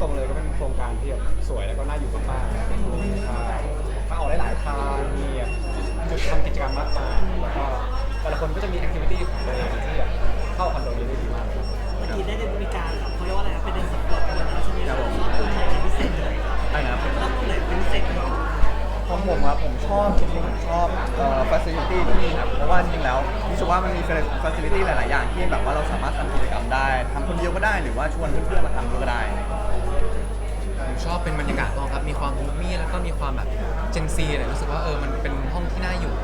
ตรงเลยก็เป็นโครงการที่แบบสวยแล้วก็น่าอยู่มากๆนะใช่าออกหลายๆทางมีแบบจุดทำกิจกรรมมากมายแล้วก็แต่ละคนก็จะมีแอคทิวิตี้ของตัวเองที่แบบเข้าคอนโดนี้ได้ดีมากเลยเมื่อกี้ได้มีการเขาเรียกว่าอะไรนะเป็นเดินสำรวจกันแล้วใช่ไหมครับชอบตรงไหนเป็นพิเศษเลยใช่นะครับชอบตรงไหนเป็นพิเศษเลยของผมอะผมชอบจริงๆผมชอบเอ่อ facility ที่นี่ครับเพราะว่าจริงๆแล้วรู้สึกว่ามันมี facility หลายๆอย่างที่แบบว่าเราสามารถทำกิจกรรมได้ทำคนเดียวก็ได้หรือว่าชวนเพื่อนๆมาทำด้วยก็ได้ ชอบเป็นบรรยากาศห้องครับ มีความฮูมี่แล้วก็มีความแบบเจนซีเลยรู้สึกว่าเออมันเป็นห้องที่น่าอยู่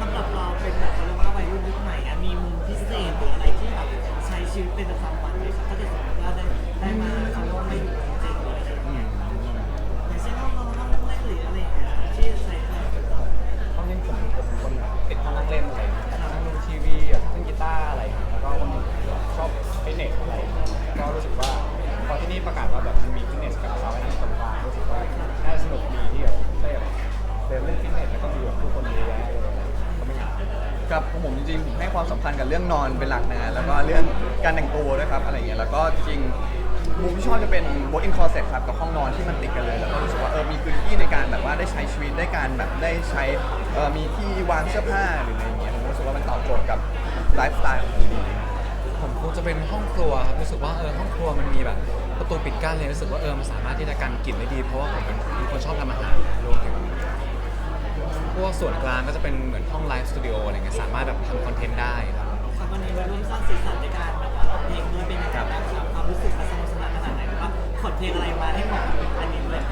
สำหรับเราเป็นแบบเขาเรียกว่าวัยรุ่นยุคใหม่อะมีมุมพิเศษหรืออะไรที่แบบใช้ชีวิตเป็นประจำวันไหมครับถ้าเกิดสมมติว่าได้ได้มาเขาเรียกว่าไม่อยู่จริงๆเลยอย่างเช่นห้องนอนห้องนั่งเล่นหรืออะไรอย่างเงี้ยที่ใช้อะไรเป็นประจำห้องนี้ผมผมคนติดห้องนั่งเล่นอะไรอย่างเงี้ย นอนเป็นหลักนะแล้วก็เรื่องการแต่งตัวด้วยครับอะไรเงี้ยแล้วก็จริงมุมที่ชอบจะเป็น walk in closet ครับกับห้องนอนที่มันติดกันเลย แล้วก็รู้สึกว่าเออมีพื้นที่ในการแบบว่าได้ใช้ชีวิตได้การแบบได้ใช้เออมีที่วางเสื้อผ้าหรืออะไรเงี้ยผมรู้สึกว่ามันตอบโจทย์กับไลฟ์สไตล์ของผมดีผมคงจะเป็นห้องครัวครับรู้สึกว่าเออห้องครัวมันมีแบบ ประตูปิดกั้นเลยรู้สึกว่าเออมันสามารถที่จะกันกลิ่นได้ดีเพราะว่าผมเป็นคนชอบทำอาหารรวมถึงพวกส่วนกลางก็จะเป็นเหมือนห้องไลฟ์สตูดิโออะไรเงี้ยสามารถแบบทำคอนเทนต์ได้ครับ วันนี้มาร่วมสร้างสีสันในการแบบว่าร้องเพลงด้วยเป็นยังไงบ้างครับความรู้สึกมันสนุกสนานขนาดไหนหรือว่าขนเพลงอะไรมาให้เหมาะกับอันนี้เลย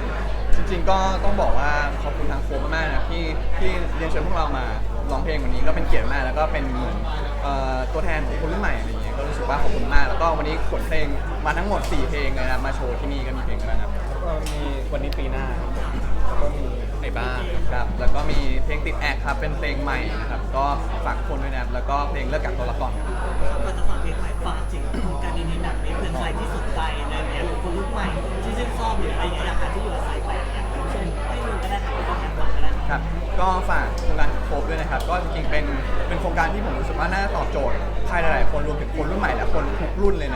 จริงๆก็ต้องบอกว่าขอบคุณทางโค้ชมากๆนะที่ที่เรียนเชิญพวกเรามาร้องเพลงวันนี้ก็เป็นเกียรติมากแล้วก็เป็นเหมือนเอ่อตัวแทนของคนรุ่นใหม่อะไรอย่างเงี้ยก็รู้สึกว่าขอบคุณมาก แล้วก็วันนี้ขนเพลงมาทั้งหมด 4 เพลงเลยนะมาโชว์ที่นี่ก็มีเพลงอะไรนะครับ ก็มีวันนี้ปีหน้าครับผมแล้วก็มี ไอ้บ้าครับ แล้วก็มีเพลงติดแอคครับ เป็นเพลงใหม่นะครับ ก็ฝากทุกคนด้วยนะครับ แล้วก็เพลงเลิกกักตัวละก่อนครับ ก็จะฝากเพลงใหม่ฝากถึงโครงการดีๆแบบนี้เพื่อใครที่สนใจในเนี้ยหรือคนรุ่นใหม่ที่ชื่นชอบหรืออะไรอย่างเงี้ยอยากหาที่อยู่อาศัยไปเนี่ยชมให้ดูก็ได้ครับก็แค่ฝากก็ได้ครับ ก็ฝากโครงการโคบด้วยนะครับ ก็จริงๆ เป็น เป็นโครงการที่ผมรู้สึกว่าน่าตอบโจทย์ใครหลายๆ คนรวมถึงคนรุ่นใหม่และคนทุกรุ่นเลยนะ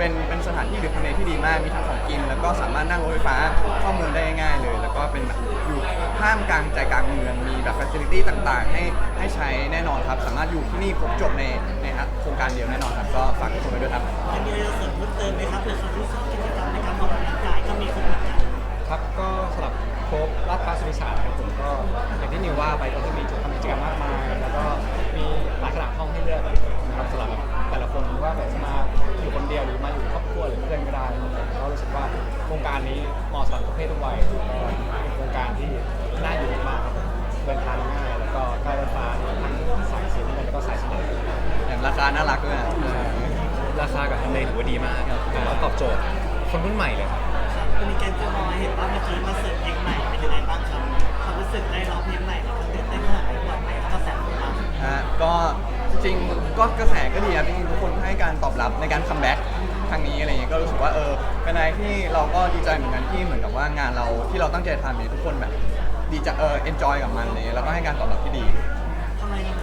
เป็นเป็นสถานที่หรือคอนเทนที่ดีมาก มีทั้งของกิน แล้วก็สามารถนั่งรถไฟฟ้าเข้าเมืองได้ง่ายๆเลย แล้วก็เป็นแบบอยู่ท่ามกลางใจกลางเมือง มีแบบฟัซิลิตี้ต่างๆ ให้ให้ใช้แน่นอนครับ สามารถอยู่ที่นี่ครบจบในในโครงการเดียวแน่นอนครับ ก็ฝากทุกคนไว้ด้วยครับยังมีอะไรจะเสริมเพิ่มเติมไหมครับเผื่อใครที่ชอบกิจกรรมในการออกกำลังกายก็มีครบเหมือนกันครับก็สำหรับโค้กลาดพร้าวสุริศาสตร์ครับผมก็อย่างที่นิวว่าไปก็จะมีจุดทำกิจกรรมมากมาย แล้วก็มีหลายขนาดห้องให้เลือกนะครับสำหรับแบบแต่ละคนว่าแบบจะมาอยู่คน เดียวหรือมาอยู่ครอบครัวหรือเพื่อนก็ได้ก็รู้สึกว่าโครงการนี้เหมาะสำหรับทุกเพศทุกวัยแล้วก็เป็นโครงการที่น่าอยู่มากครับเดินทางง่าย แล้วก็ใกล้รถไฟฟ้าทั้งสายสีน้ำเงินแล้วก็สายสีแดง อย่างราคาน่ารักด้วยนะราคากับทำเลถือว่าดีมากครับแล้วตอบโจทย์คนรุ่นใหม่เลยครับจะมีการเจอมอยเห็นว่าเมื่อกี้มาเสิร์ฟเพลงใหม่เป็นยังไงบ้างครับความรู้สึกได้ร้องเพลงใหม่มันตื่นเต้นขนาดไหนวันไหนแล้วก็แสบบ้างฮะก็ จริงๆก็กระแสก็ดีครับจริงๆทุกคนให้การตอบรับในการคัมแบ็กครั้งนี้อะไรเงี้ยก็รู้สึกว่าเออเป็นอะไรที่เราก็ดีใจเหมือนกันที่เหมือนกับว่างานเราที่เราตั้งใจทำเนี่ยทุกคนแบบดีใจเออเอนจอยกับมันเลยแล้วก็ให้การตอบรับที่ดีทำไมนะ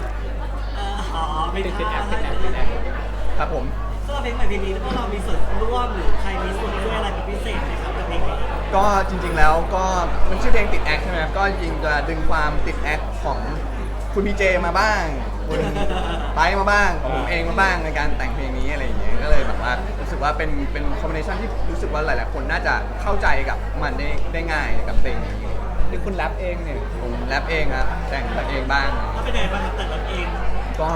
เอ่ออ๋อไม่ติดติดแอปได้ติดแอปติดแอปครับผมสำหรับเพลงใหม่เพลงนี้พวกเรามีส่วนร่วมหรือใครมีส่วนช่วยอะไรเป็นพิเศษไหมครับกับเพลงนี้ก็จริง ๆแล้วก็มันชื่อเพลงติดแอคใช่ไหมครับก็จริงๆจะดึงความติดแอคของคุณพีเจมาบ้าง คุณไบร์ทมาบ้างของผมเองมาบ้างในการแต่งเพลงนี้อะไรอย่างเงี้ยก็เลยแบบว่ารู้สึกว่าเป็นเป็นคอมบิเนชันที่รู้สึกว่าหลายๆ คนน่าจะเข้าใจกับมันได้ได้ง่ายกับเพลงนี้นี่คุณแรปเองเนี่ยผมแรปเองครับแต่งเองบ้าง ก็เป็นยังไงบ้างครับแต่ละเองก็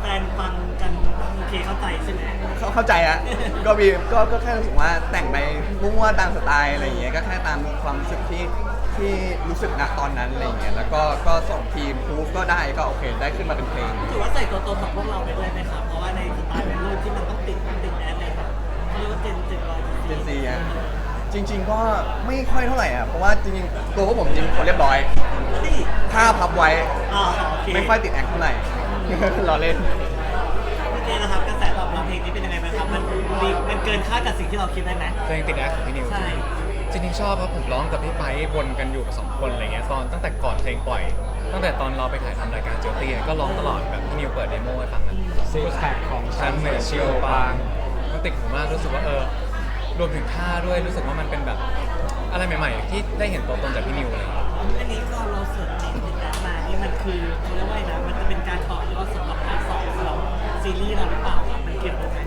แฟนๆฟังกันโอเคเข้าใจใช่ไหมเข้าเข้าใจฮะก็มีก็ก็แค่รู้สึกว่าแต่งไปมั่วๆตามสไตล์อะไรอย่างเงี้ยก็แค่ตามความรู้สึกที่ ที่รู้สึกณตอนนั้นอะไรอย่างเงี้ยแล้วก็ก็ส่งทีมพูฟก็ได้ก็โอเค ได้ขึ้นมาเป็นเพลง ถือว่าใส่ตัวตนของพวกเราไปด้วยไหมครับ เพราะว่าในสไตล์เป็นรุ่นที่มันต้องติดติดแอดเลยครับเขาเรียกว่าเจนเจนรอยเจนซีอะจริง ๆ ก็ไม่ค่อยเท่าไหร่อะเพราะว่าจริงๆตัวพวกผมจริงๆเป็นคนเรียบร้อยนี่ถ้าพับไว้อ๋อโอเคไม่ค่อยติดแอคเท่าไหร่รอเล่นพี่เจนะครับกระแสตอบรับเพลงนี้เป็นยังไงบ้างครับ มันดีมันเกินคาดกับสิ่งที่เราคิดได้ไหมเพลงติดแอคของพี่นิว ใช่ จริงๆชอบครับผมร้องกับพี่ไปวนกันอยู่กับสองคนอะไรเงี้ยตอนตั้งแต่ก่อนเพลงปล่อย ตั้งแต่ตอนเราไปถ่ายทำรายการเจลตี้เนี่ยก็ร้องตลอดแบบพี่นิวเปิดเดโมให้ฟังนะซิกแพคของฉันเหมือนชิโอบางมันติดหูมากรู้สึกว่าเออรวมถึงท่าด้วยรู้สึกว่ามันเป็นแบบอะไรใหม่ ๆ ที่ได้เห็นตัวตนจากพี่นิวเลยอันนี้ก็เราเสริมเองถึงการมานี่มันคือเขาเรียกว่าไงนะมันจะเป็นการต่อยอดสำหรับภาคสองสำหรับซีรีส์เราหรือเปล่าครับมันเกี่ยวกันไหม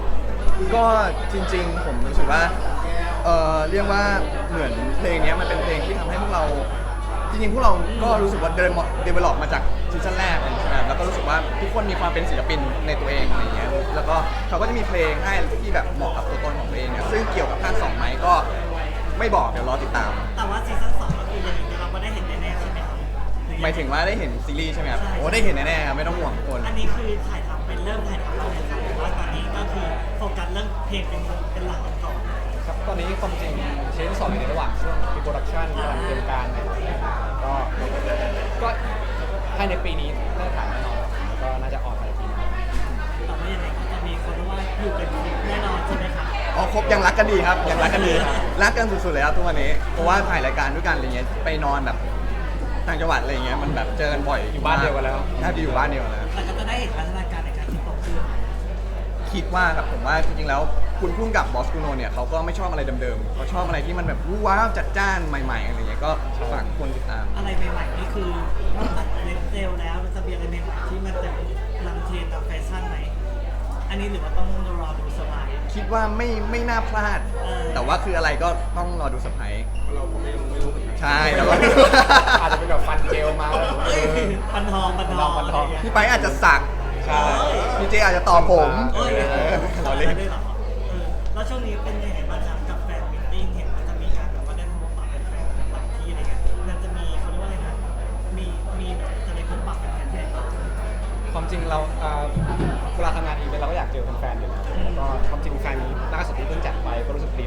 ก็จริงๆ ผมรู้สึกว่า เออเรียกว่าเหมือนเพลงเนี้ยมันเป็นเพลงที่ทำให้พวกเรา จริงๆพวกเราก็รู้สึกว่าเดินเดเวล็อปมาจากซีซั่นแรกใช่ไหมแล้วก็รู้สึกว่าทุกคนมีความเป็นศิลปินในตัวเองอะไรอย่างเงี้ยแล้วก็เขาก็จะมีเพลงให้ที่แบบเหมาะกับตัวตนของตัวเองเนี่ยซึ่งเกี่ยวกับภาคสองไหมก็ไม่บอกเดี๋ยวรอติดตาม แต่ว่าซีซั่นสองก็คือยังไงเราก็ได้เห็นแน่ๆใช่ไหมครับรือหมายถึงว่าได้เห็นซีรีส์ใช่ไหมครับใช่โอ้ได้เห็นแน่ๆครับไม่ต้องห่วงทุกคน อันนี้คือถ่ายทำเป็นเริ่มถ่ายทำแล้วนะครับหรือว่าตอนนี้ก็คือโฟกัสเรื่องเพลงเป็นเป็นหลักก่อนครับ ตอนนี้ความจริงเชนสองอยู่ในระหว่างช่วงพิโปรดักชันกำลังเตรียมการเนี่ยก็ก็ภายในปีนี้ได้ถ่ายแน่นอนแล้วก็น่าจะออกภายในปีนี้ต่ว่ายังไงก็จะมีคนว่าอยู่เป็นแน่นอนใช่ไหมครับอ๋อครบยังรักกันดีครับยังรักกันดีรักกันสุดๆเลยครับทุกวันนี้เพราะว่าถ่ายรายการด้วยกันอะไรเงี้ยไปนอนแบบต่างจังหวัดอะไรเงี้ยมันแบบเจอกันบ่อยอยู่บ้านเดียวกันแล้วแทบจะอยู่บ้านเดียวกันแล้วแต่ก็จะได้เห็นพัฒนาการในการที่โตขึ้นคิดว่าครับผมว่าจริงๆแล้ว คุณพุ่งกับบอสกูโนเนี่ยเขาก็ไม่ชอบอะไรเดิมๆเขาชอบอะไรที่มันแบบว้าวจัดจ้านใหม่ๆอะไรเงี้ยก็ฝากทุกคนติดตาม อะไรใหม่ๆนี่คือนอกจากเล็บเจลแล้วมันจะมีอะไรใหม่ๆที่มันจะนำเทรนด์กับแฟชั่นไหมอันนี้หรือว่าต้องรอดูสมัย คิดว่าไม่ไม่น่าพลาด เออ แต่ว่าคืออะไรก็ต้องรอดูสไปเราก็ไม่รู้ไม่รู้ใช่แต่ว่าอาจจะเป็นแบบฟันเจลมาเอ้ยปันทองปันทองปันทองะไรย่าพี่เยไปอาจจะสักใช่ พี่เจอาจจะต่อผม เอ้ย เออเราเล่น ได้เหรอเออ แล้วช่วงนี้เป็นยังไงบ้างครับกับแฟนมิทติ้งเห็นว่าจะมีการแบบว่าได้พบปะแฟนๆหลายที่อะไรเงี้ยมันจะมีเขาเรียกว่าอะไรนะมีมีแบบจะได้พบปะแฟนๆที่ไหนบ้างความจริงเราเอ่อเวลาทำงานอีเวนต์เราก็อยากเจอแฟนๆอยู่แล้วแล้วก็ความจริงแฟนนี้ล่าสุดที่เพิ่งจัดไปก็รู้สึกดี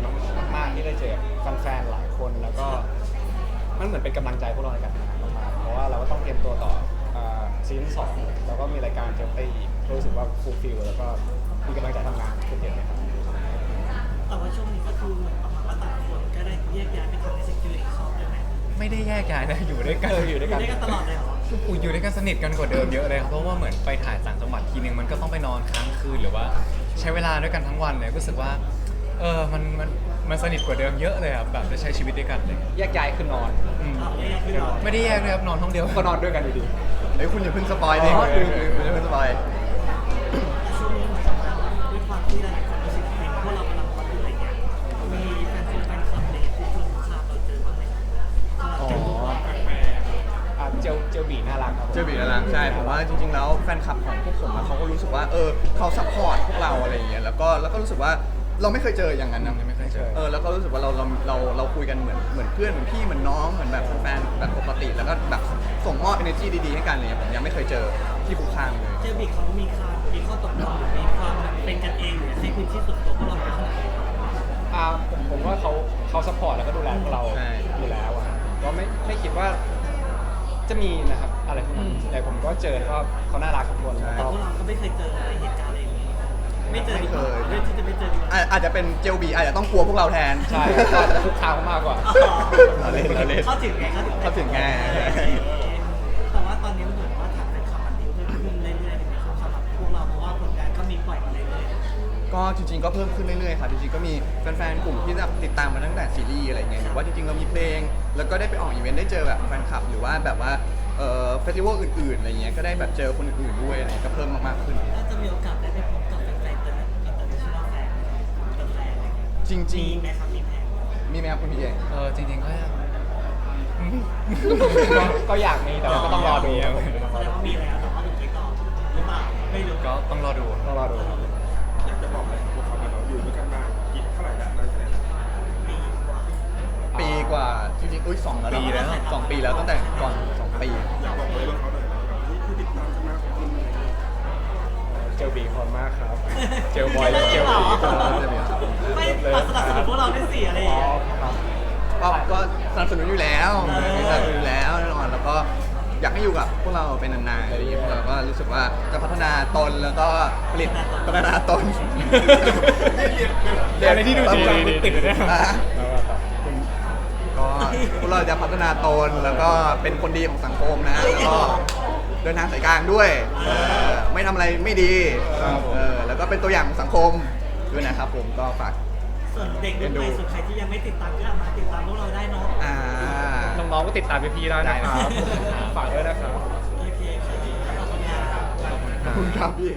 มากๆที่ได้เจอแฟนๆหลายคนแล้วก็มันเหมือนเป็นกำลังใจพวกเราในการทำงานมากๆเพราะว่าเราก็ต้องเตรียมตัวต่อซีซั่นสองแล้วก็มีรายการเจอไปอีกก็รู้สึกว่าฟูลฟิลแล้วก็มีกำลังใจทำงานขึ้นเยอะเลยครับ แต่ว่าช่วงนี้ก็คือเหมือนประมาณว่าต่างคนก็ได้แยกย้ายไปทำในสิ่งที่ตัวเองชอบด้วยไหมไม่ได้แยกย้ายนะอยู่ด้วยกันเอออยู่ด้วยอยู่ด้วยกันตลอดเลยเหรออุ๊ยอยู่ด้วยกันสนิทกันกว่าเดิมเยอะเลยครับเพราะว่าเหมือนไปถ่ายต่างจังหวัดทีนึงมันก็ต้องไปนอนค้างคืนหรือว่า ใช้เวลาด้วยกันทั้งวันเลยรู้สึกว่า เออมันมันมันสนิทกว่าเดิมเยอะเลยครับแบบได้ใช้ชีวิตด้วยกันเลยแยกย้ายคือนอน อืมเอาแยกย้ายไม่ได้แยกเลยครับนอนห้องเดียวก็นอนด้วยกันอยู่ดี เฮ้ยคุณอย่าเพิ่งสปอยดิอ๋อคุณคุณอย่าเพิ่งสปอย แต่ช่วงนี้เหมือนกับว่าด้วยความที่หลาย เจลเจลบีน่ารักครับผม เจอบีแล้วนะใช่ผมว่าจริง ๆ แล้วแฟนคลับของพวกผมอะเขาก็รู้สึกว่าเออเขาซัพพอร์ตพวกเราอะไรอย่างเงี้ยแล้วก็แล้วก็รู้สึกว่าเราไม่เคยเจออย่างนั้นนะยังไม่เคยเจอเออแล้วก็รู้สึกว่าเราเราเราเราคุยกันเหมือนเหมือนเพื่อนเหมือนพี่เหมือนน้องเหมือนแบบแฟนแบบปกติ แล้วก็แบบส่งมอบ energy ดีๆให้กันอะไรเลยผมยังไม่เคยเจอที่คุกคามเลย เจอบิ๊กเขามีค่ามีข้อตกลงหรือมีความแบบเป็นกันเองหรือให้พื้นที่ส่วนตัวพวกเราเป็นขนาดไหนครับอ่าผมผมว่าเขาเขาซัพพอร์ตแล้วก็ดูแลพวกเราใช่ อยู่แล้วอะก็ไม่ไม่คิดว่า จะมีนะครับอะไรพวกนั้นแต่ผมก็เจอก็เขาน่ารักทุกคนแล้วแต่ก็พวกเราก็ไม่เคยเจออะไรเหตุการณ์อะไรอย่างนี้ ไม่เจอดีกว่าไม่เคยเรื่องที่จะไม่เจอดีกว่าอะอาจจะเป็นเจลบีอาจจะต้องกลัวพวกเราแทน ใช่ก็จะคุกคามเขามากกว่าอ๋อเราเล่นเราเล่น เข้าถึงไงเข้าถึง เข้าถึงไงแต่ จริงๆก็เพิ่มขึ้นเรื่อยๆครับจริงๆก็มีแฟนๆกลุ่มที่แบบติดตามมาตั้งแต่ซีรีส์อะไรเงี้ยหรือว่าจริงๆเรามีเพลง แล้วก็ได้ไปออกอีเวนต์ได้เจอแบบแฟนคลับ หรือว่าแบบว่าเอ่อเฟสติวัลอื่นๆอะไรเงี้ยก็ได้แบบเจอคนอื่นๆด้วยอะไรเงี้ยก็เพิ่มมากๆขึ้นก็จะมีโอกาสได้ไปพบกับแฟนๆอินเตอร์อินเตอร์เนชั่นแนลแฟนอินเตอร์แฟนอะไรเงี้ยจริงมีไหมครับมีแผนๆ มีไหมครับคุณพี่เองเออจริงๆก็ยังอืมก็ก็อยากมีแต่ว่าก็ต้องรอดูครับผมแสดงว่ามีแล้วแต่ว่าถึงไม่ตอบหรือเปล่าไม่รู้ ก็ต้องรอดู ต้องรอดู อุ้ยสองแล้วเนอะปีแล้วสองปีแล้วตั้งแต่ก่อนสองปีอยากบอกอะไรกับเขาหน่อยนะแบบนี่ผู้ติดตามจะมากของคุณเจลบีขอบคุณมากครับ เจลบอยและเจลบีเหรอไม่ปัดสนับสนุนพวกเราได้สี่อะไรอย่างอ๋อเงี้ยครับก็ก็สนับสนุนอยู่แล้วเออสนับสนุนอยู่แล้วแน่นอนแล้วก็อยากให้อยู่กับพวกเราเป็นนานๆอะไรอย่างเงี้ยพวกเราก็รู้สึกว่าจะพัฒนาตนแล้วก็ผลิตพัฒนาตนเดี๋ยวในที่ดูจริงจังติดเลยเนี่ยอะก็ พวกเราจะพัฒนาตนแล้วก็เป็นคนดีของสังคมนะแล้วก็เดินทางสายกลางด้วยเออไม่ทำอะไรไม่ดีครับผม เออแล้วก็เป็นตัวอย่างของสังคมด้วยนะครับผมก็ฝาก ส่วนเด็กรุ่นใหม่ส่วนใครที่ยังไม่ติดตามก็เอามาติดตามพวกเราได้เนาะอ่า น้องๆก็ติดตามพี่ๆได้นะครับฝากด้วยนะครับ โอเคครับขอบคุณครับ ขอบคุณครับพี่